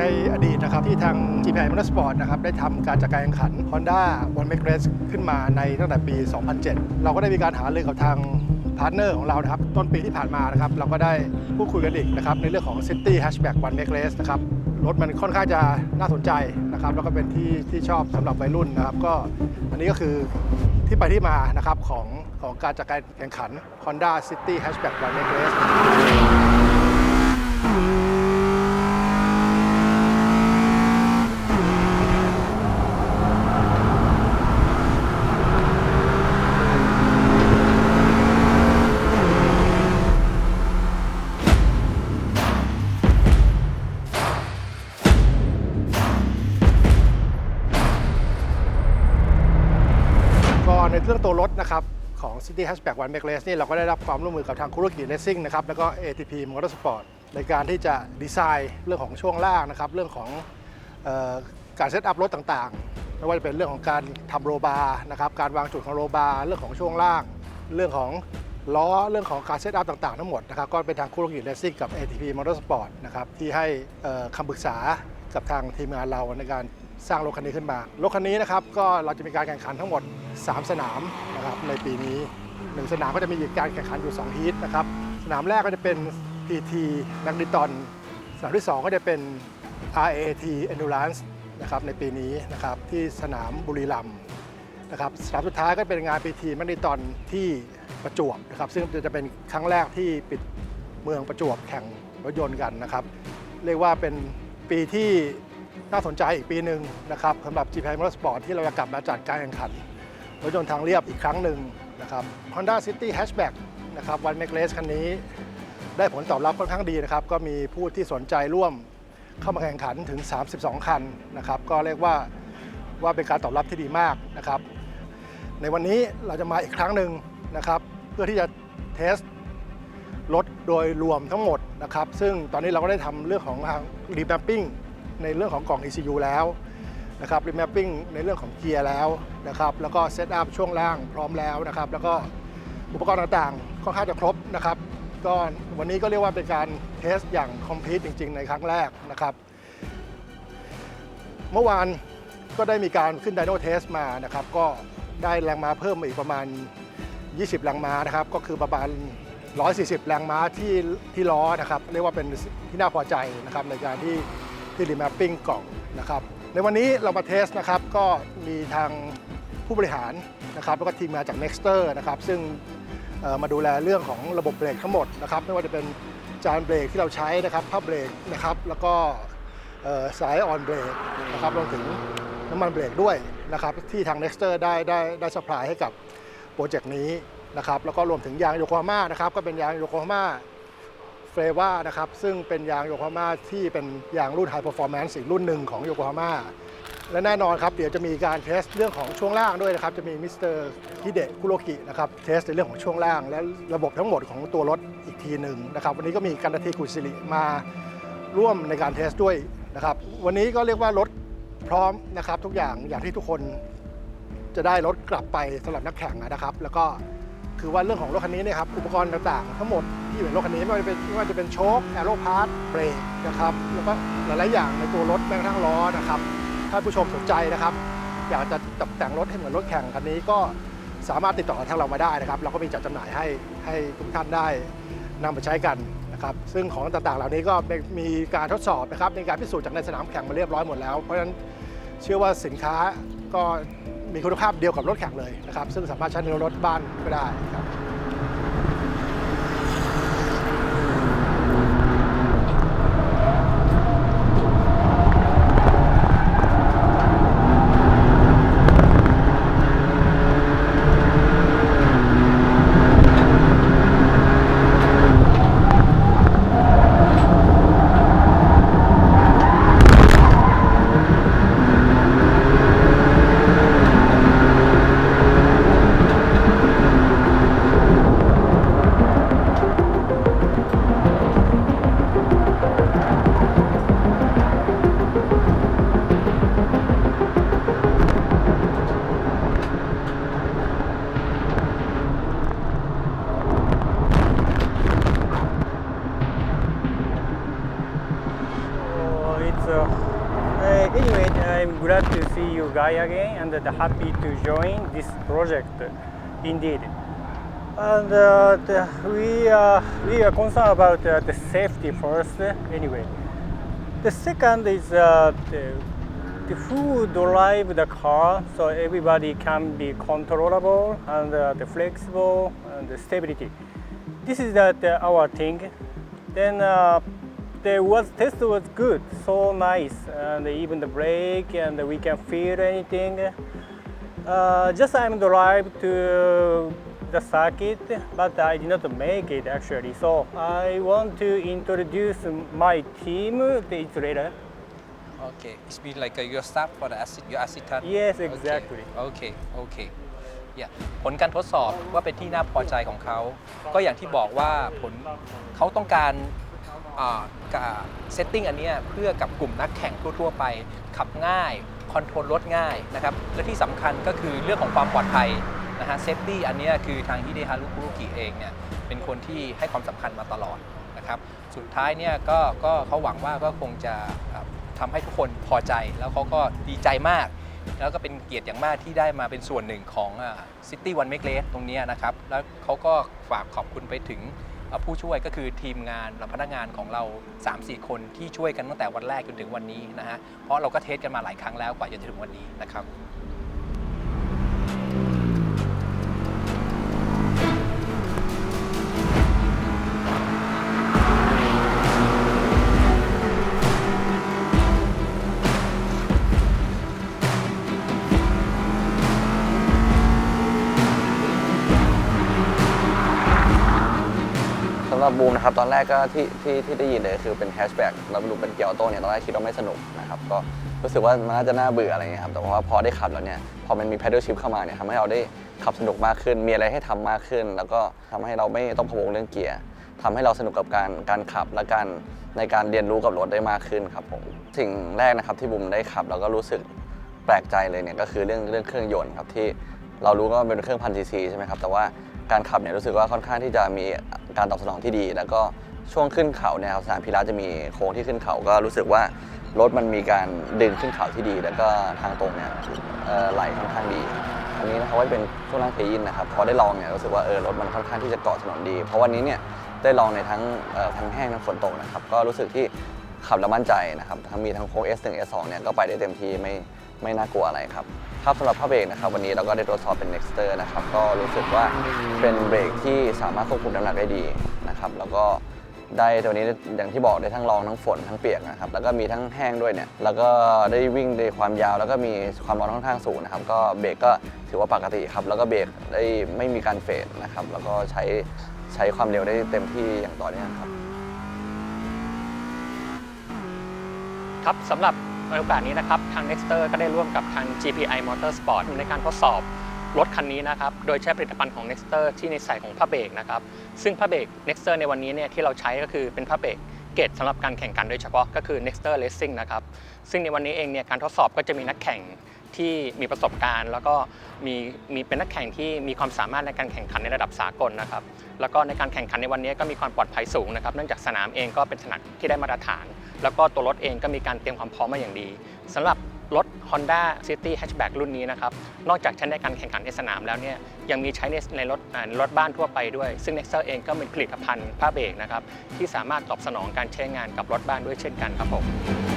ในอดีตนะครับที่ทาง GPI Motorsport นะครับได้ทำการจัดการแข่งขัน Honda One Make Race ขึ้นมาในตั้งแต่ปี 2007 เราก็ได้มีการหารือกับทางพาร์ทเนอร์ของเรานะครับต้นปีที่ผ่านมานะครับเราก็ได้พูดคุยกันอีกนะครับในเรื่องของ City Hatchback One Make Race นะครับรถมันค่อนข้างจะน่าสนใจนะครับแล้วก็เป็นที่ที่ชอบสำหรับวัยรุ่นนะครับก็อันนี้ก็คือที่ไปที่มานะครับของของการจัดการแข่งขัน Honda City Hatchback One Make Race City Hatchback One Make Race นี่เราก็ได้รับความร่วมมือกับทางคุรกิ Racing นะครับแล้วก็ ATP Motorsport ในการที่จะดีไซน์เรื่องของช่วงล่างนะครับเรื่องของออการเซตอัพรถต่างๆ ไม่ว่าจะเป็นเรื่องของการทำโรบาร์นะครับการวางจุดของโรบาร์เรื่องของช่วงล่าง เรื่องของล้อเรื่องของการเซตอัพต่างๆ ทั้งหมดนะครับก็เป็นทางคุรกิ Racing กับ ATP Motorsport นะครับที่ให้คำปรึกษา กับทางทีมงานเราในการสร้างรถคันนี้ขึ้นมา รถคันนี้นะครับก็เราจะมีการแข่งขันทั้งหมด 3 สนามนะครับในปีนี้ 1 สนามก็จะมีการแข่งขันอยู่ 2 ฮีทนะครับ สนามแรกก็จะเป็น PT แมกนิตอน สนามที่ 2 ก็จะเป็น RAT Endurance นะครับในปีนี้นะครับที่สนามบุรีรัมย์นะครับสนามสุดท้ายก็เป็นงาน PT แมกนิตอนที่ประจวบนะครับซึ่งจะเป็นครั้งแรกที่ปิดเมืองประจวบแข่งรถยนต์กันนะครับ เรียกว่าเป็น ปีที่น่าสนใจอีกปีหนึ่งนะครับสำหรับ GP Motorsport ที่เราจะกลับมาจัดการแข่งขันรถยนต์ทางเรียบอีกครั้งหนึ่งนะครับ Honda City Hatchback นะครับ One Make Race คันนี้ ได้ผลตอบรับค่อนข้างดีนะครับ ก็มีผู้ที่สนใจร่วมเข้ามาแข่งขันถึง 32 คันนะครับ ก็เรียกว่าว่าเป็นการตอบรับที่ดีมากนะครับ ในวันนี้เราจะมาอีกครั้งหนึ่งนะครับ เพื่อที่จะเทส รถโดยรวมทั้งหมดนะครับ ซึ่งตอนนี้เราก็ได้ทำเรื่องของรีแมปปิ้งในเรื่องของกล่อง ECU แล้วนะครับรีแมปปิ้งในเรื่องของเกียร์แล้วนะครับแล้วก็เซตอัพช่วงล่างพร้อมแล้วนะครับ แล้วก็อุปกรณ์ต่างๆค่อนข้างจะครบนะครับ ก็วันนี้ก็เรียกว่าเป็นการเทสอย่างคอมพลีทจริง ๆ ในครั้งแรกนะครับ เมื่อวานก็ได้มีการขึ้นไดโนเทสมานะครับ ก็ได้แรงม้าเพิ่มอีกประมาณ 20 แรงม้านะครับ ก็คือประมาณ 140 แรงม้าที่ที่ล้อนะครับเรียกว่าเป็นที่น่าพอใจนะครับในการที่ที่รีแมปปิ้งกล่องนะครับในวันนี้เรามาเทสนะครับก็มีทางผู้บริหารนะครับแล้วก็ทีมงานจาก Nexter นะครับซึ่งมาดูแลเรื่องของระบบเบรกทั้งหมดนะครับไม่ว่าจะเป็นจานเบรกที่เราใช้นะครับผ้าเบรกนะครับแล้วก็สายออนเบรกนะครับรวมถึงน้ำมันเบรกด้วยนะครับที่ทาง Nexter ได้ได้ได้สปายให้กับโปรเจกต์นี้ นะครับแล้วก็รวมถึงยางโยโกฮาม่านะครับก็เป็นยางโยโกฮาม่าเฟรว่านะครับซึ่งเป็นยางโยโกฮาม่าที่เป็นยางรุ่น High Performance อีกรุ่นหนึ่งของโยโกฮาม่าและแน่นอนครับเดี๋ยวจะมีการเทสเรื่องของช่วงล่างด้วยนะครับจะมีมิสเตอร์ฮิเดะคุโรกินะครับเทสในเรื่องของช่วงล่าง และระบบทั้งหมดของตัวรถอีกทีหนึ่งนะครับวันนี้ก็มีกันตทีกุศิริมาร่วมในการเทสด้วยนะครับวันนี้ก็เรียกว่ารถพร้อมนะครับทุกอย่างอย่างที่ทุกคนจะได้รถกลับไปสำหรับนักแข่งนะครับ แล้วก็ คือว่าเรื่องของรถคันนี้เนยครับอุปกรณ์ต่างๆ ทั้งหมดที่อยู่ในรถคันนี้ไม่ว่าจะเป็นไม่ว่าจะเป็นโชคแอโรพาร์ทเบรกนะครับแล้วก็หลายๆอย่างในตัวรถแม้กระทั่งล้อนะครับถ้าผู้ชมสนใจนะครับ อยากจะตกแต่งรถให้เหมือนรถแข่งคันนี้ก็สามารถติดต่อทางเรามาได้นะครับ เราก็มีจัดจำหน่ายให้ให้ทุกท่านได้นำไปใช้กันนะครับซึ่งของต่างๆ เหล่านี้ก็มีการทดสอบนะครับในการพิสูจน์จากในสนามแข่งมาเรียบร้อยหมดแล้ว เพราะฉะนั้นเชื่อว่าสินค้าก็ มีคุณภาพเดียวกับรถแข่งเลยนะครับซึ่งสามารถใช้ในรถบ้านก็ได้ครับ it's uh, uh, anyway. I'm glad to see you guys again, and uh, happy to join this project. Indeed, and uh, the, we uh, we are concerned about uh, the safety first. Anyway, the second is uh, the, the who drive the car, so everybody can be controllable and the flexible and the stability. This is that our thing. Then uh, the was test was good, so nice, and even the brake and we can feel anything. Uh, just I'm drive to the circuit, but I did not make it actually. So I want to introduce my team the later. Okay, it's been like uh, your staff for the assi- your assistant. Yes, Okay, exactly. Okay, okay. Yeah. ผลการทดสอบว่าเป็นที่น่าพอใจของเขา ก็อย่างที่บอกว่าผลเขาต้องการ เซตติ้งอันนี้เพื่อกับกลุ่มนักแข่งทั่ว ๆ ไป ขับง่ายคอนโทรลรถง่ายนะครับและที่สำคัญก็คือเรื่องของความปลอดภัยนะฮะเซฟตี้อันนี้คือทางฮิเดฮารุคุรุกิเองเนี่ยเป็นคนที่ให้ความสำคัญมาตลอดนะครับสุดท้ายเนี่ยก็ก็เขาหวังว่าก็คงจะทำให้ทุกคนพอใจ แล้วเขาก็ดีใจมาก แล้วก็เป็นเกียรติอย่างมากที่ได้มาเป็นส่วนหนึ่งของซิตี้วันเมกเลสตรงนี้นะครับ แล้วเขาก็ฝากขอบคุณไปถึง ผู้ช่วยก็คือทีมงานและพนักงานของเรา 3-4 คนที่ช่วยกันตั้งแต่วันแรกจนถึงวันนี้นะฮะเพราะเราก็เทสกันมาหลายครั้งแล้วกว่าจะถึงวันนี้นะครับำหรับบูมนะครับตอนแรกก็ที่ที่ที่ได้ยินเลยคือเป็นแฮชแบ็กแล้วดูเป็นเกียร์ออโต้เนี่ยตอนแรกคิดว่าไม่สนุกนะครับก็รู้สึกว่ามันน่าจะน่าเบื่ออะไรเงี้ยครับแต่ว่าพอได้ขับแล้วเนี่ยพอมันมี pedal shift เข้ามาเนี่ยทำให้เราได้ขับสนุกมากขึ้น มีอะไรให้ทำมากขึ้น แล้วก็ทำให้เราไม่ต้องพะวงเรื่องเกียร์ทำให้เราสนุกกับการการขับและการในการเรียนรู้กับรถได้มากขึ้นครับผมสิ่งแรกนะครับที่บูมได้ขับแล้วก็รู้สึกแปลกใจเลยเนี่ยก็คือเรื่องเรื่องเครื่องยนต์ครับที่เรารู้ว่าเป็นเครื่องพันซีซีใช่ไหมครับแต่ว่า การขับเนี่ยรู้สึกว่าค่อนข้างที่จะมีการตอบสนองที่ดี แล้วก็ช่วงขึ้นเขาเนี่ยครับสนามพีระจะมีโค้งที่ขึ้นเขาก็รู้สึกว่ารถมันมีการดึงขึ้นเขาที่ดี แล้วก็ทางตรงเนี่ยไหลค่อนข้างดี อันนี้นะครับว่าเป็นช่วงล่างเทยินนะครับพอได้ลองเนี่ยรู้สึกว่าเออรถมันค่อนข้างที่จะเกาะถนนดี เพราะวันนี้เนี่ยได้ลองในทั้งทั้งแห้งทั้งฝนตกนะครับก็รู้สึกที่ขับแล้วมั่นใจนะครับทั้งมีทั้งโค้ง S1 S2 เนี่ยก็ไปได้เต็มที่ไม่ ไม่น่ากลัวอะไรครับครับสำหรับผ้าเบรกนะครับวันนี้เราก็ได้ตรวจสอบเป็น Nexter นะครับก็รู้สึกว่าเป็นเบรกที่สามารถควบคุมน้ำหนักได้ดีนะครับแล้วก็ได้ตัวนี้อย่างที่บอกได้ทั้งรองทั้งฝนทั้งเปียกนะครับแล้วก็มีทั้งแห้งด้วยเนี่ยแล้วก็ได้วิ่งในความยาว แล้วก็มีความร้อนค่อนข้างสูงนะครับก็เบรกก็ถือว่าปกติครับแล้วก็เบรกได้ไม่มีการเฟดนะครับแล้วก็ใช้ใช้ความเร็วได้เต็มที่อย่างต่อเนื่องครับครับสำหรับ ในโอกาสนี้นะครับทาง Nexter ก็ได้ร่วมกับทาง GPI Motorsport ในการทดสอบรถคันนี้นะครับโดยใช้ผลิตภัณฑ์ของ Nexter ที่ในใส่ของผ้าเบรกนะครับซึ่งผ้าเบรก Nexter ในวันนี้เนี่ยที่เราใช้ก็คือเป็นผ้าเบรกเกรดสำหรับการแข่งขันโดยเฉพาะก็คือ Nexter Racing นะครับซึ่งในวันนี้เองเนี่ยการทดสอบก็จะมีนักแข่ง ที่มีประสบการณ์ แล้วก็มีมีเป็นนักแข่งที่มีความสามารถในการแข่งขันในระดับสากลนะครับ แล้วก็ในการแข่งขันในวันนี้ก็มีความปลอดภัยสูงนะครับ เนื่องจากสนามเองก็เป็นสนามที่ได้มาตรฐาน แล้วก็ตัวรถเองก็มีการเตรียมความพร้อมมาอย่างดีสำหรับรถ Honda City Hatchback รุ่นนี้นะครับ นอกจากใช้ในการแข่งขันในสนามแล้วเนี่ย ยังมีใช้ในในรถอ่ารถบ้านทั่วไปด้วย ซึ่ง Nexter เองก็มีผลิตภัณฑ์ผ้าเบรกนะครับ ที่สามารถตอบสนองการใช้งานกับรถบ้านด้วยเช่นกันครับผม